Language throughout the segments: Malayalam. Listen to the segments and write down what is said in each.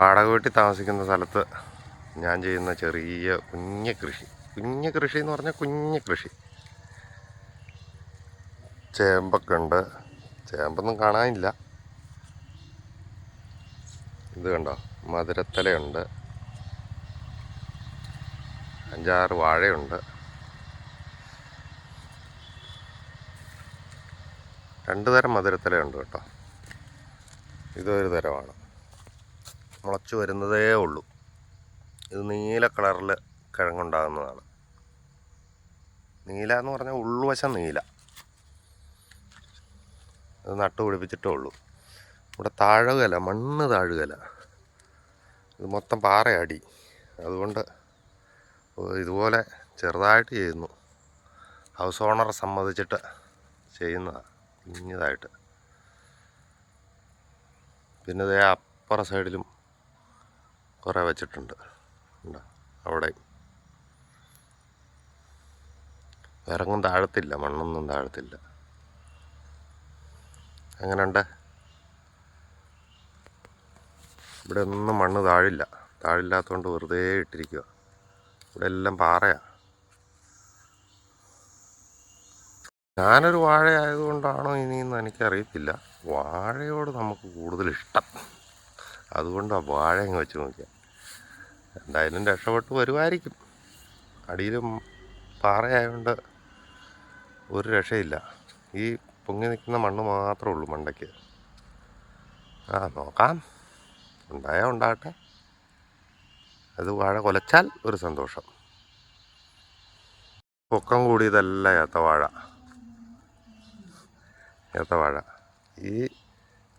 വാടക വീട്ടിൽ താമസിക്കുന്ന സ്ഥലത്ത് ഞാൻ ചെയ്യുന്ന ചെറിയ കുഞ്ഞ കൃഷി. കുഞ്ഞ കൃഷി എന്ന് പറഞ്ഞാൽ കുഞ്ഞ കൃഷി. ചേമ്പൊക്കെ ഉണ്ട്. ചേമ്പൊന്നും കാണാനില്ല. ഇത് കണ്ടോ? മധുരത്തലയുണ്ട്. അഞ്ചാറ് വാഴയുണ്ട്. രണ്ട് തരം മധുരത്തലയുണ്ട് കേട്ടോ. ഇതൊരു തരമാണ്. മുളച്ച് വരുന്നതേ ഉള്ളൂ. ഇത് നീല കളറിൽ കിഴങ്ങുണ്ടാകുന്നതാണ്. നീല എന്ന് പറഞ്ഞാൽ ഉൾവശം നീല. അത് നട്ടു പിടിപ്പിച്ചിട്ടേ ഉള്ളൂ. ഇവിടെ താഴുകല മണ്ണ് താഴുകല. ഇത് മൊത്തം പാറയടി. അതുകൊണ്ട് ഇതുപോലെ ചെറുതായിട്ട് ചെയ്യുന്നു. ഹൗസ് ഓണറെ സമ്മതിച്ചിട്ട് ചെയ്യുന്നതാണ് കുഞ്ഞതായിട്ട്. പിന്നെ ദേ അപ്പുറ സൈഡിലും കുറേ വെച്ചിട്ടുണ്ട്. അവിടെ. വിറങ്ങും താഴത്തില്ല. മണ്ണൊന്നും താഴത്തില്ല. എങ്ങനെയുണ്ട്? ഇവിടെ ഒന്നും മണ്ണ് താഴില്ല. താഴില്ലാത്തതുകൊണ്ട് വെറുതെ ഇട്ടിരിക്കുക ഇവിടെ എല്ലാം പാറയാണ് ഞാനൊരു വാഴ ആയതുകൊണ്ടാണോ ഇനിയെന്ന് എനിക്കറിയത്തില്ല. വാഴയോട് നമുക്ക് കൂടുതൽ ഇഷ്ടം അതുകൊണ്ടാണ് വാഴ അങ്ങ് വെച്ച് നോക്കിയാൽ എന്തായാലും രക്ഷപ്പെട്ട് വരുമായിരിക്കും. അടിയിലും പാറയായതുകൊണ്ട് ഒരു രക്ഷയില്ല. ഈ പൊങ്ങി നിൽക്കുന്ന മണ്ണ് മാത്രമേ ഉള്ളൂ മണ്ടയ്ക്ക്. ആ നോക്കാം. ഉണ്ടായാൽ ഉണ്ടാകട്ടെ. അത് വാഴ കൊലച്ചാൽ ഒരു സന്തോഷം. പൊക്കം കൂടിയതല്ല ഏത്തവാഴ ഏത്തവാഴ ഈ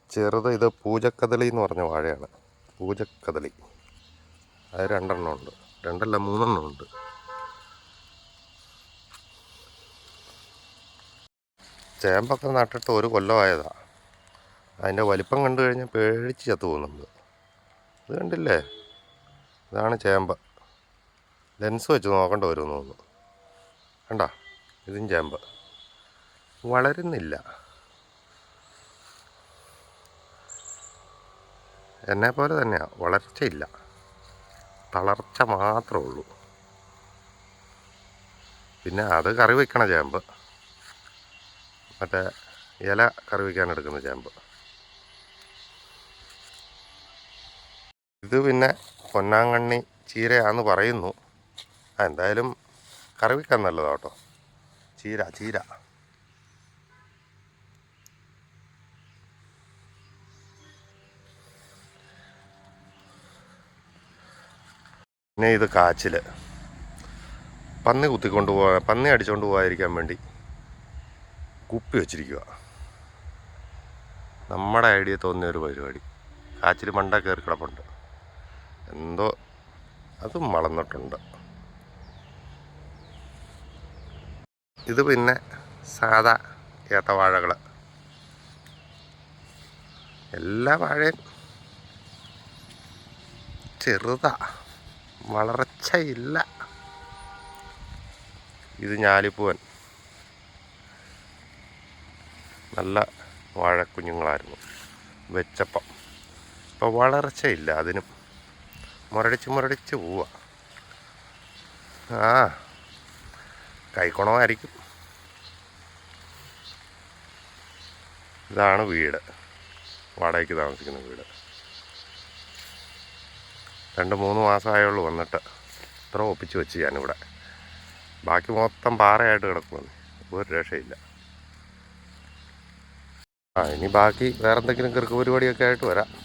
ചെറുത് ഇത് പൂജക്കദളി എന്ന് പറഞ്ഞ വാഴയാണ്. പൂജക്കദളി അത് രണ്ടെണ്ണം ഉണ്ട്. രണ്ടല്ല മൂന്നെണ്ണം ഉണ്ട്. ചേമ്പൊക്കെ നട്ടിട്ട് ഒരു കൊല്ലമായതാ. അതിന്റെ വലിപ്പം കണ്ടു കഴിഞ്ഞാൽ പേടിച്ച് ചത്തു പോകുന്നുണ്ട് ഇത് കണ്ടില്ലേ? ഇതാണ് ചേമ്പ. ലെൻസ് വെച്ച് നോക്കേണ്ട വരും തോന്നുന്നു. കണ്ട? ഇതും ചേമ്പ്. വളരുന്നില്ല. എന്നെ പോലെ തന്നെയാണ് വളർച്ചയില്ല. തളർച്ച മാത്രമേ ഉള്ളൂ. പിന്നെ അത് കറി വയ്ക്കണ ചേമ്പ്. മറ്റേ ഇല കറി വയ്ക്കാൻ എടുക്കുന്ന ചേമ്പ്. ഇത് പിന്നെ പൊന്നാങ്കണ്ണി ചീരയാന്ന് പറയുന്നു. എന്തായാലും കറി വയ്ക്കാൻ നല്ലതാട്ടോ. ചീര ചീര. പിന്നെ ഇത് കാച്ചിൽ പന്നി കുത്തിക്കൊണ്ട് പോകാൻ പന്നി അടിച്ചുകൊണ്ട് പോകാതിരിക്കാൻ വേണ്ടി കുപ്പി വെച്ചിരിക്കുക നമ്മുടെ ഐഡിയ തോന്നിയ ഒരു പരിപാടി. കാച്ചിൽ മണ്ട കയറി കിടപ്പുണ്ട്. എന്തോ അതും വളർന്നിട്ടുണ്ട് ഇത് പിന്നെ സാധാ ഏത്തവാഴകൾ എല്ലാ വാഴയും ചെറുതാ. വളർച്ചയില്ല. ഇത് ഞാലിപ്പൂവൻ. നല്ല വാഴക്കുഞ്ഞുങ്ങളായിരുന്നു. വെച്ചപ്പം. ഇപ്പം വളർച്ചയില്ല അതിനും. മുരടിച്ച് മുരടിച്ച് പോവുക ആ കൈക്കുണമായിരിക്കും. ഇതാണ് വീട്. വാടകയ്ക്ക് താമസിക്കുന്ന വീട്. രണ്ട് മൂന്ന് മാസമായുള്ളൂ വന്നിട്ട്. ഇത്ര ഒപ്പിച്ച് വെച്ച് ഞാനിവിടെ. ബാക്കി മൊത്തം പാറയായിട്ട് കിടക്കുമെന്ന് ഒരു രക്ഷയില്ല. ആ ഇനി ബാക്കി വേറെന്തെങ്കിലും കൃക്ക് പരിപാടിയൊക്കെ ആയിട്ട് വരാം.